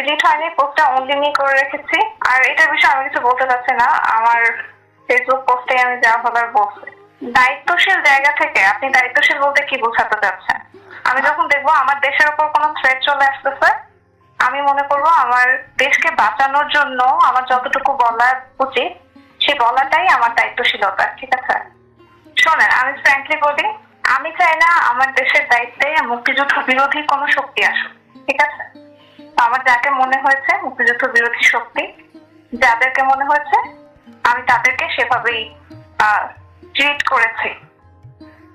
Delete হয়নি পোস্টটা only me করে রেখেছি। আর এটার বিষয়ে আমি কিছু বলতে চাচ্ছি না। আমার ফেসবুক পোস্টে আমি যা বলার বলছি। দায়িত্বশীল জায়গা থেকে আপনি দায়িত্বশীল বলতে কি বোঝাতে চাচ্ছেন? আমি যখন দেখব আমার দেশের উপর কোনো থ্রেট চলে আসতেছে, আমি মনে করব আমার দেশকে বাঁচানোর জন্য আমার যতটুকু বলা উচিত সেই বলাটাই আমার দায়িত্বশীলতা, ঠিক আছে? শোনেন, আমি ফ্র্যাঙ্কলি বলি, আমি চাই না আমার দেশের দায়িত্বে মুক্তিযুদ্ধ বিরোধী কোনো শক্তি আসুক, ঠিক আছে? আমার যাকে মনে হয়েছে, মুক্তিযুদ্ধ বিরোধী শক্তি, যাদেরকে মনে হয়েছে, আমি তাদেরকে সেভাবেই ট্রিট করেছি।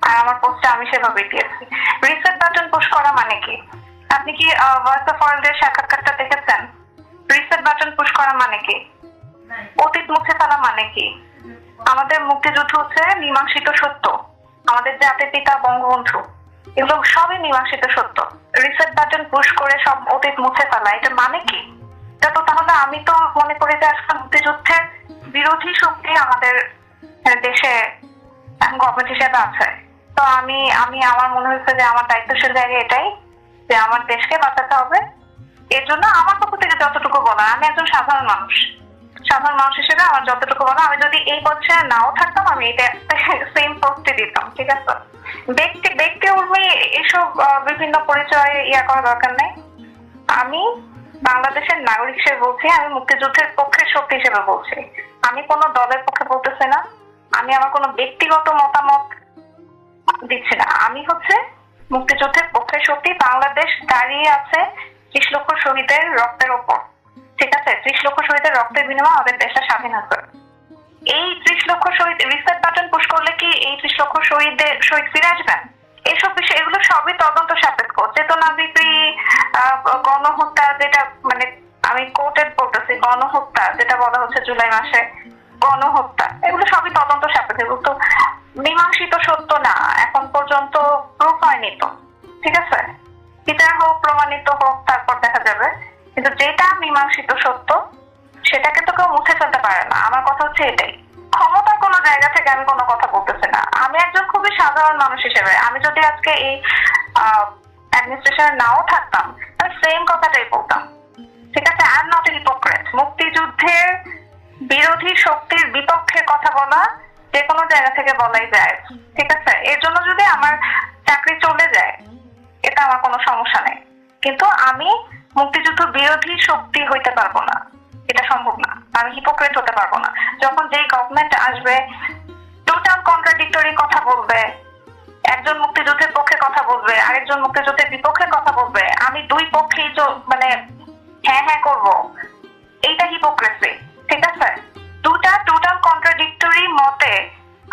আর আমার পোস্টে আমি সেভাবেই দিয়েছি। রিসেট বাটন পুশ করা মানে কি? আপনি কি ভয়েস অফ ওয়ার্ল্ডের সাক্ষাৎকারটা দেখেছেন? রিসেট বাটন পুশ করা মানে কি? অতীত মুছে ফেলা মানে কি? আমাদের মুক্তিযুদ্ধ হচ্ছে মীমাংসিত সত্য। আমাদের জাতির পিতা বঙ্গবন্ধু। এগুলো সবই মীমাংসিত সত্য। রিসেট বাটন পুশ করে সব অতীত মুছে ফেলা, এটা মানে কি? তো তাহলে আমি তো মনে করি যে আজকে মুক্তিযুদ্ধের বিরোধী শক্তি আমাদের দেশে গভর্নমেন্ট হিসেবে আছে। তো আমি আমি, আমার মনে হচ্ছে যে আমার দায়িত্বশীল জায়গা এটাই, যে আমার দেশকে বাঁচাতে হবে। এর জন্য আমার পক্ষ থেকে যতটুকু বলা আমি একজন সাধারণ মানুষ। সাধারণ মানুষ হিসেবে আমার যতটুকু বলা আমি যদি এই পর্যায়ে নাও থাকতাম, আমি এটা সেম পোস্টে দিতাম, ঠিক আছে? ব্যক্তি ব্যক্তি এসব বিভিন্ন পরিচয় ইয়া করা দরকার নেই। আমি বাংলাদেশের নাগরিক হিসেবে বলছি, আমি মুক্তিযুদ্ধের পক্ষে শক্তি হিসেবে বলছি। আমি কোনো দলের পক্ষে বলতেছি না। আমি আমার কোনো ব্যক্তিগত মতামত দিচ্ছি না। আমি হচ্ছে মুক্তিযুদ্ধের পক্ষের শক্তি। বাংলাদেশ দাঁড়িয়ে আছে ত্রিশ লক্ষ শহীদের রক্তের ওপর। ঠিক আছে? ত্রিশ লক্ষ শহীদের রক্তের বিনিময়ে আমাদের দেশটা স্বাধীন আছে এই ত্রিশ লক্ষ শহীদ, রিসেট বাটন পুশ করলে কি এই ত্রিশ লক্ষ শহীদদের শহীদ ফিরে আসবেন? এইসব বিষয়, এগুলো সবই তদন্ত সাপেক্ষ। চেতনা বিক্রি গণহত্যা যেটা মানে আমি কোর্টেড বলতেছি, গণহত্যা যেটা বলা হচ্ছে জুলাই মাসে, গণহত্যা, এগুলো সবই তদন্ত সাপেক্ষ। এগুলো তো মীমাংসিত সত্য না, এখন পর্যন্ত প্রুফ হয়নি তো। ঠিক আছে? বিচার হোক, প্রমাণিত হোক, তারপর দেখা যাবে। কিন্তু যেটা মীমাংসিত সত্য, সেটাকে তো কেউ মুছে ফেলতে পারে না। আমার কথা হচ্ছে এটাই। ক্ষমতার কোনো জায়গা থেকে আমি কোনো কথা বলতেছি না। আমি একজন খুবই সাধারণ মানুষ হিসেবে। আমি যদি আজকে এই অ্যাডমিনিস্ট্রেশনে নাও থাকতাম আমি সেম কথাটাই বলতাম। ঠিক আছে আই এম নট হিপোক্রেট মুক্তিযুদ্ধের বিরোধী শক্তির বিপক্ষে কথা বলা যে কোনো জায়গা থেকে বলাই যায়। ঠিক আছে, এর জন্য যদি আমার চাকরি চলে যায়, এটা আমার কোনো সমস্যা নেই। কিন্তু আমি মুক্তিযুদ্ধ বিরোধী শক্তি হইতে পারব না। এটা সম্ভব না। আমি হিপোক্রেট হতে পারব না। যখন যেই গভর্নমেন্ট আসবে টোটাল কন্ট্রাডিক্টরি কথা বলবে। একজন মুক্তিযুদ্ধের পক্ষে কথা বলবে, আরেকজন মুক্তিযুদ্ধের বিপক্ষে কথা বলবে। আমি দুই পক্ষেই মানে হ্যাঁ হ্যাঁ করব। এইটা হিপোক্রেসি ঠিক আছে? দুটা টোটাল কন্ট্রাডিক্টরি মতে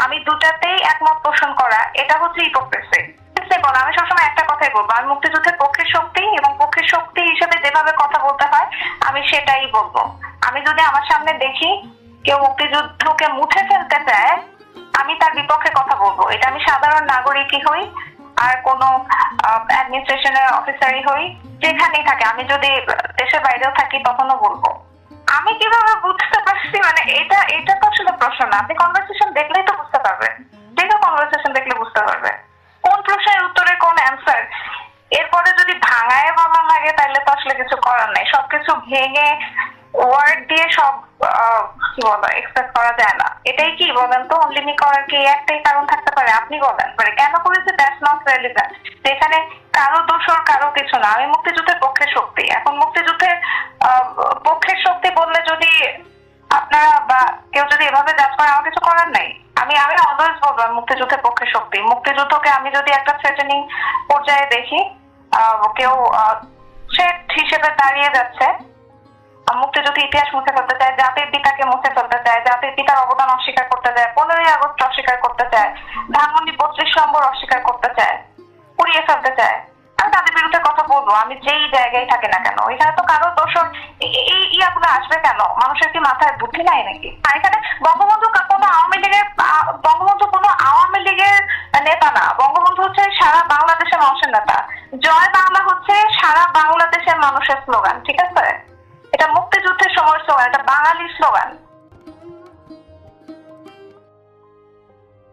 আমি দুটাতেই একমত পোষণ করা, এটা হচ্ছে হিপোক্রেসি বল, আমি সবসময় একটা কথাই বলব, আমি মুক্তিযুদ্ধের পক্ষের শক্তি এবং পক্ষের শক্তি হিসেবে যেভাবে কথা বলতে হয়, আমি সেটাই বলব। আমি যদি আমার সামনে দেখি কেউ মুক্তিযুদ্ধকে মুছে ফেলতে চায় আমি তার বিপক্ষে কথা বলব। এটা আমি সাধারণ নাগরিকই হই আর কোনো অ্যাডমিনিস্ট্রেশনের অফিসারই হই, যেখানেই থাকে। আমি যদি দেশের বাইরেও থাকি, তখনও বলব। আমি কীভাবে বুঝতে পারছি? মানে এটা এটা তো আসলে প্রশ্ন না। আপনি কনভারসেশন দেখলেই তো বুঝতে পারবেন। যে কনভারসেশন দেখলে বুঝতে পারবে কোন প্রশ্নের উত্তরে কোন অ্যান্সার এরপরে যদি ভাঙায় বলা লাগে, তাহলে তো আসলে কিছু করার নাই। সবকিছু ভেঙে ওয়ার্ড দিয়ে সব কি বলো? এক্সপ্রেস করা যায় না। এটাই কি বলেন তো? অনলিমি করার কি একটাই কারণ থাকতে পারে? আপনি বলেন। মানে কেন করেছে? দ্যাটস নট রেলিভেন্ট যেখানে কারও দোষর কারও কিছু না। আমি মুক্তিযুদ্ধের পক্ষে শক্তি। এখন মুক্তিযুদ্ধের পক্ষের শক্তি বললে যদি আপনারা বা কেউ যদি এভাবে জাজ করে, আমার কিছু করার নাই। আমি আমি অলওয়েজ বলব মুক্তিযুদ্ধের পক্ষে শক্তি। মুক্তিযুদ্ধকে আমি যদি একটা থ্রেটেনিং পর্যায়ে দেখি কেউ থ্রেট হিসেবে দাঁড়িয়ে যাচ্ছে আহ, ইতিহাস মুছে ফেলতে চায় জাতির পিতাকে মুছে ফেলতে চায় জাতির পিতার অবদান অস্বীকার করতে চায় পনেরোই আগস্ট অস্বীকার করতে চায় ধানমন্ডি বত্রিশ নম্বর অস্বীকার করতে চায় পুড়িয়ে ফেলতে চায়। আমি তাদের বিরুদ্ধে কথা বলব আমি যেই জায়গায় থাকি না কেন এখানে তো কারও দোষর এই- ইয়াগুলো আসবে কেন? মানুষের কি মাথায় বুদ্ধি নাই নাকি? এখানে বঙ্গবন্ধু কোনো আওয়ামী লীগের বঙ্গবন্ধু কোনো আওয়ামী লীগের নেতা না বঙ্গবন্ধু হচ্ছে সারা বাংলাদেশের মানুষের নেতা। জয় বাংলা হচ্ছে সারা বাংলাদেশের মানুষের স্লোগান ঠিক আছে? এটা মুক্তিযুদ্ধের সময় স্লোগান এটা বাঙালির স্লোগান